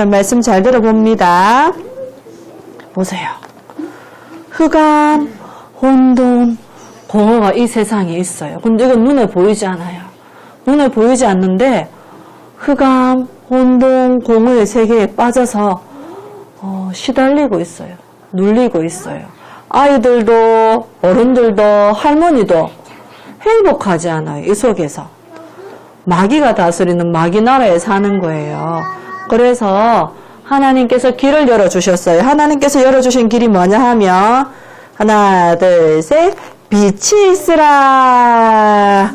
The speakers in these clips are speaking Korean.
오늘 말씀 잘 들어봅니다. 보세요. 흑암, 혼돈, 공허가 이 세상에 있어요. 근데 이건 눈에 보이지 않아요. 눈에 보이지 않는데 흑암, 혼돈, 공허의 세계에 빠져서 어, 시달리고 있어요. 눌리고 있어요. 아이들도 어른들도 할머니도 행복하지 않아요. 이 속에서. 마귀가 다스리는 마귀 나라에 사는 거예요. 그래서 하나님께서 길을 열어주셨어요. 하나님께서 열어주신 길이 뭐냐 하면 하나 둘 셋 빛이 있으라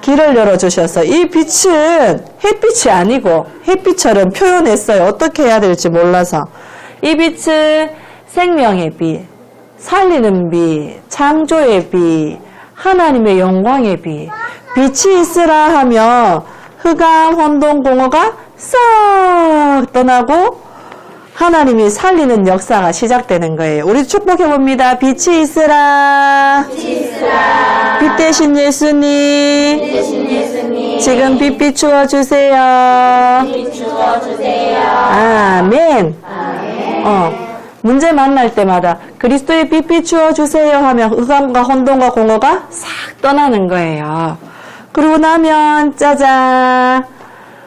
길을 열어주셨어요. 이 빛은 햇빛이 아니고 햇빛처럼 표현했어요. 어떻게 해야 될지 몰라서 이 빛은 생명의 빛, 살리는 빛, 창조의 빛, 하나님의 영광의 빛, 빛이 있으라 하면 흑암, 혼돈, 공허가 싹 떠나고 하나님이 살리는 역사가 시작되는 거예요. 우리 축복해 봅니다. 빛이 있으라. 빛 대신 예수님. 지금 빛 비추어 주세요. 아멘. 어. 문제 만날 때마다 그리스도의 빛 비추어 주세요 하면 흑암과 혼돈과 공허가 싹 떠나는 거예요. 그러고 나면 짜잔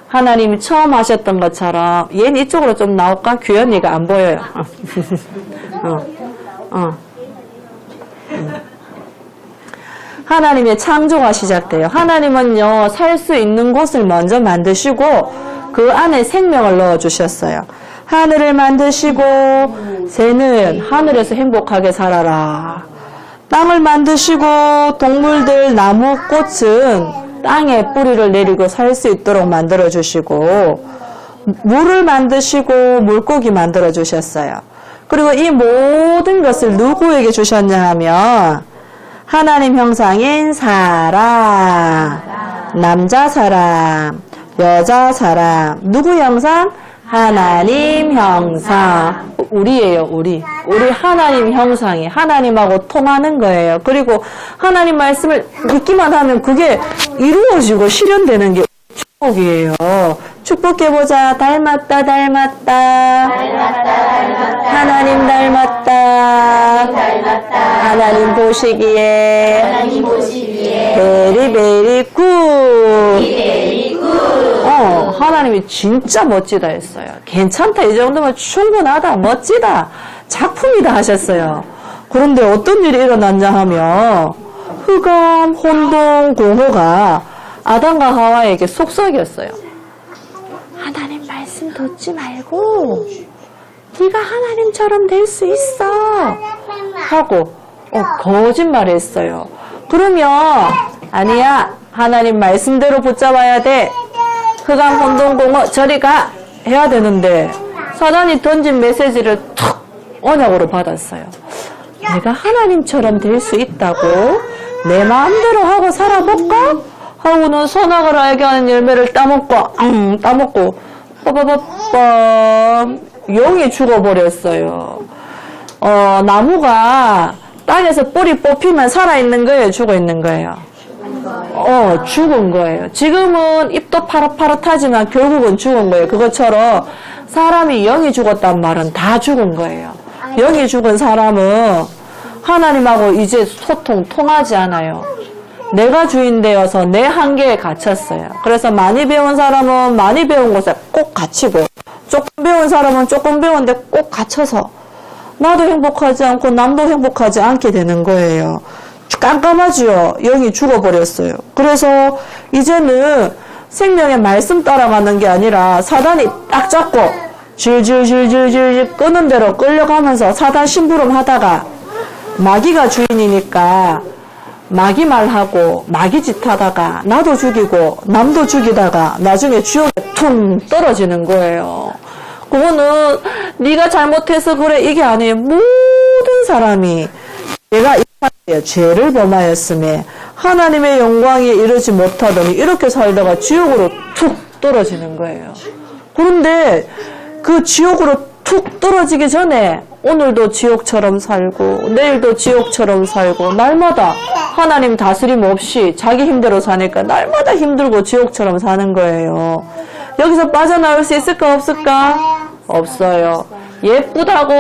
하나님이 처음 하셨던 것처럼 얘는 이쪽으로 좀 나올까? 규현이가 안 보여요. 어, 어. 음. 하나님의 창조가 시작돼요. 하나님은요, 살 수 있는 곳을 먼저 만드시고, 그 안에 생명을 넣어주셨어요. 하늘을 만드시고, 새는 하늘에서 행복하게 살아라. 땅을 만드시고, 동물들, 나무, 꽃은 땅에 뿌리를 내리고 살 수 있도록 만들어 주시고, 물을 만드시고, 물고기 만들어 주셨어요. 그리고 이 모든 것을 누구에게 주셨냐 하면, 하나님 형상인 사람, 남자 사람, 여자 사람, 누구 형상? 하나님 형상. 우리예요, 우리. 우리 하나님 형상이 하나님하고 통하는 거예요. 그리고 하나님 말씀을 듣기만 하면 그게 이루어지고 실현되는 게 축복이에요. 축복해보자. 닮았다, 닮았다. 하나님 닮았다. 하나님 보시기에. 하나님 보시기에 베리 베리 굿. 베리 하나님이 진짜 멋지다 했어요. 괜찮다. 이 정도면 충분하다. 멋지다. 작품이다 하셨어요. 그런데 어떤 일이 일어났냐 하면 흑암, 혼동, 공허가 아담과 하와에게 속삭였어요. 하나님 말씀 듣지 말고 네가 하나님처럼 될 수 있어. 하고 어, 거짓말했어요. 그러면 아니야. 하나님 말씀대로 붙잡아야 돼. 흑암 혼동공어 저리 가 해야 되는데 사단이 던진 메시지를 툭 언약으로 받았어요. 내가 하나님처럼 될 수 있다고 내 마음대로 하고 살아볼까? 하고는 선악을 알게 하는 열매를 따먹고 음, 따먹고 빠바바밤 용이 죽어버렸어요. 어, 나무가 땅에서 뿌리 뽑히면 살아있는 거예요? 죽어있는 거예요? 어, 죽은 거예요. 지금은 입도 파릇파릇하지만 결국은 죽은 거예요. 그것처럼 사람이 영이 죽었단 말은 다 죽은 거예요. 영이 죽은 사람은 하나님하고 이제 소통, 통하지 않아요. 내가 주인 되어서 내 한계에 갇혔어요. 그래서 많이 배운 사람은 많이 배운 곳에 꼭 갇히고, 조금 배운 사람은 조금 배운데 꼭 갇혀서, 나도 행복하지 않고 남도 행복하지 않게 되는 거예요. 깜깜하지요. 영이 죽어버렸어요. 그래서 이제는 생명의 말씀 따라가는 게 아니라 사단이 딱 잡고 질질질질질 끄는 대로 끌려가면서 사단 심부름 하다가 마귀가 주인이니까 마귀 말하고 마귀 짓 하다가 나도 죽이고 남도 죽이다가 나중에 지옥에 퉁 떨어지는 거예요. 그거는 네가 잘못해서 그래 이게 아니에요. 모든 사람이 내가 죄를 범하였음에 하나님의 영광에 이르지 못하더니 이렇게 살다가 지옥으로 툭 떨어지는 거예요. 그런데 그 지옥으로 툭 떨어지기 전에 오늘도 지옥처럼 살고 내일도 지옥처럼 살고 날마다 하나님 다스림 없이 자기 힘대로 사니까 날마다 힘들고 지옥처럼 사는 거예요. 여기서 빠져나올 수 있을까 없을까? 없어요. 예쁘다고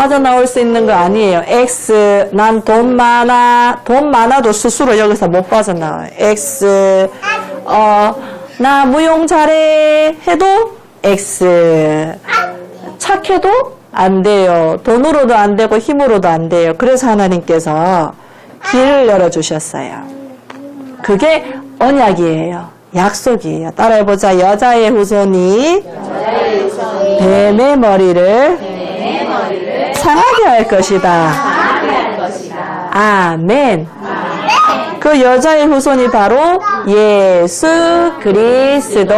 빠져나올 수 있는 거 아니에요. X, 난 돈 많아. 돈 많아도 스스로 여기서 못 빠져나와요. X, 어, 나 무용 잘해. 해도 X. 착해도 안 돼요. 돈으로도 안 되고 힘으로도 안 돼요. 그래서 하나님께서 길을 열어주셨어요. 그게 언약이에요. 약속이에요. 따라해보자. 여자의 후손이 뱀의 머리를 상하게 할 것이다. 아멘. 그 여자의 후손이 바로 예수 그리스도.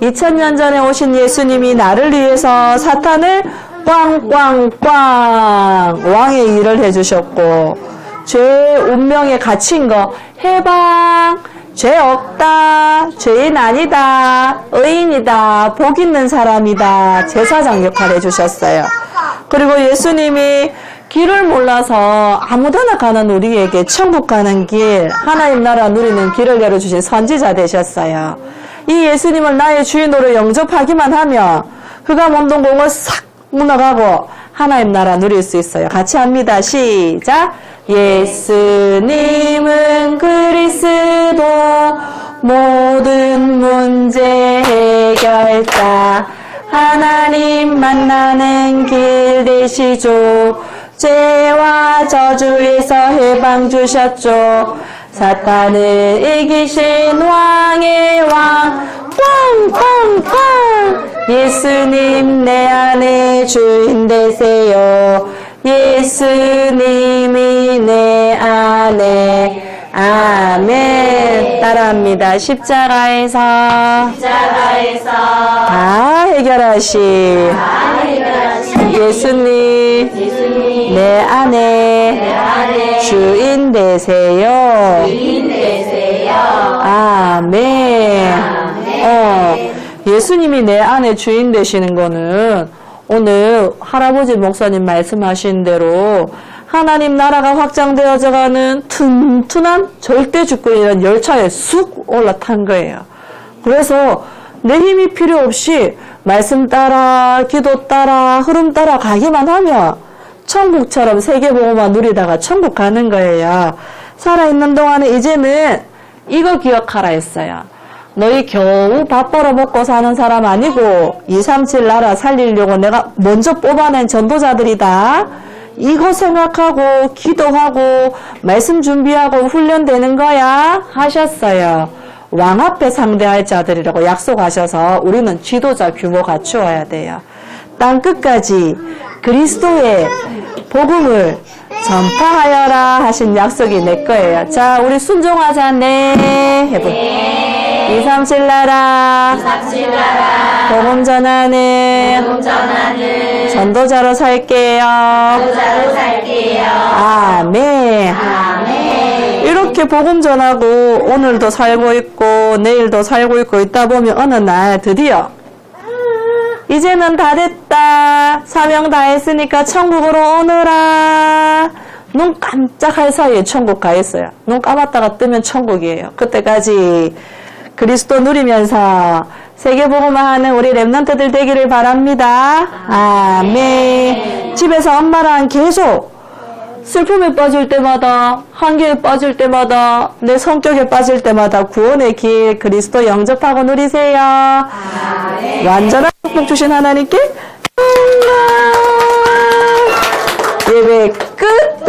2000년 전에 오신 예수님이 나를 위해서 사탄을 꽝꽝꽝 왕의 일을 해주셨고 죄 운명에 갇힌 거 해방 죄 없다 죄인 아니다 의인이다 복 있는 사람이다 제사장 역할 해주셨어요 그리고 예수님이 길을 몰라서 아무데나 가는 우리에게 천국 가는 길 하나님 나라 누리는 길을 열어주신 선지자 되셨어요 이 예수님을 나의 주인으로 영접하기만 하면 그가 몸동 공을 싹 무너가고 하나님 나라 누릴 수 있어요. 같이 합니다. 시작. 예수님은 그리스도 모든 문제 해결자 하나님 만나는 길 되시죠. 죄와 저주에서 해방 주셨죠. 사탄을 이기신 왕의 왕 꽝꽝꽝 예수님 내 안에 주인 되세요 예수님 따라합니다. 십자가에서. 십자가에서. 다 해결하신 예수님 예수님. 내 안에 안에 주인 되세요. 주인 되세요. 아멘. 어, 예수님이 내 안에 주인 되시는 거는 오늘 할아버지 목사님 말씀하신 대로 하나님 나라가 확장되어져 가는 튼튼한 절대 주권이라는 열차에 쑥 올라탄 거예요. 그래서 내 힘이 필요 없이 말씀 따라, 기도 따라, 흐름 따라 가기만 하면 천국처럼 세계보고만 누리다가 천국 가는 거예요. 살아있는 동안에 이제는 이거 기억하라 했어요. 너희 겨우 밥 벌어 먹고 사는 사람 아니고 237 나라 살리려고 내가 먼저 뽑아낸 전도자들이다. 이거 생각하고 기도하고 말씀 준비하고 훈련되는 거야 하셨어요. 왕 앞에 상대할 자들이라고 약속하셔서 우리는 지도자 규모 갖추어야 돼요. 땅 끝까지 그리스도의 복음을 전파하여라 하신 약속이 내 거예요. 자, 우리 순종하자. 네. 해보. 237 나라 삽질하라. 복음 전하는 공전하는 전도자로 살게요. 부자로 살게요. 아멘. 아멘. 이렇게 복음 전하고 오늘도 살고 있고 내일도 살고 있고 있다 보면 어느 날 드디어 이제는 다 됐다. 사명 다 했으니까 천국으로 오너라. 눈 깜짝할 사이에 천국 가 있어요. 눈 감았다가 뜨면 천국이에요. 그때까지 그리스도 누리면서 세계복음화하는 우리 랩런트들 되기를 바랍니다. 아멘. 집에서 엄마랑 계속 슬픔에 빠질 때마다, 한계에 빠질 때마다, 내 성격에 빠질 때마다 구원의 길 그리스도 영접하고 누리세요. 아멘. 완전한 축복 주신 하나님께 예배 끝!